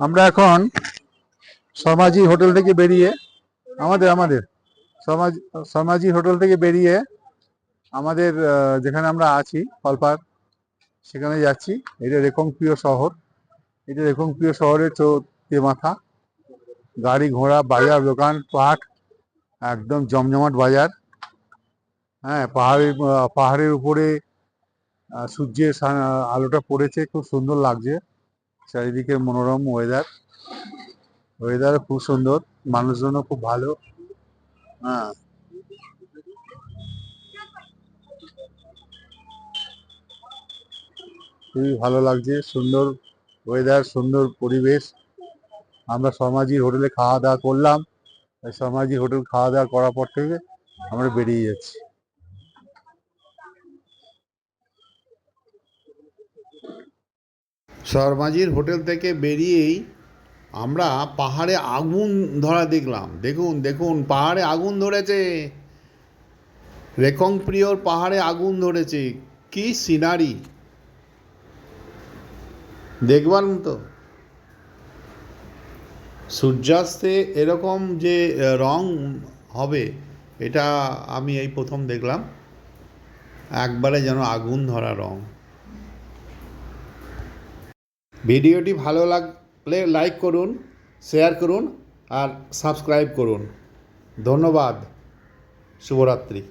আমরা এখন সমাজি হোটেল থেকে বেরিয়ে, আমাদের আমাদের, সমাজ, সমাজি হোটেল থেকে বেরিয়ে আমাদের যেখানে আমরা আছি, কলপার, সেখানে যাচ্ছি। এটা রেকংপ্রিয় শহর। এটা রেকংপ্রিয় শহরের চৌতে মাথা। গাড়ি ঘোড়া, বাজার, দোকান পাট একদম জমজমাট বাজার। হ্যাঁ পাহাড়ের পাহাড়ের উপরে সূর্যের আলোটা পড়েছে, খুব সুন্দর লাগছে। চারিদিকে মনোরম ওয়েদার ওয়েদার খুব সুন্দর, মানুষজনও খুব ভালো হ্যাঁ। খুবই ভালো লাগছে, সুন্দর ওয়েদার সুন্দর পরিবেশ। আমরা সমাজি হোটেলে খাওয়া দাওয়া করলাম সমাজি হোটেল খাওয়া দাওয়া করার পর থেকে আমরা বেরিয়ে যাচ্ছি। শর্মাজির হোটেল থেকে বেরিয়েই আমরা পাহাড়ে আগুন ধরা দেখলাম। দেখুন দেখুন, পাহাড়ে আগুন ধরেছে। রেকং প্রিয়র পাহাড়ে আগুন ধরেছে। কি সিনারি। দেখবার মতো। সূর্যাস্তে এরকম যে রং হবে, এটা আমি এই প্রথম দেখলাম। একবারে যেন আগুন ধরা রং। ভিডিওটি ভালো লাগলে লাইক করুন শেয়ার করুন আর সাবস্ক্রাইব করুন। ধন্যবাদ। শুভরাত্রি।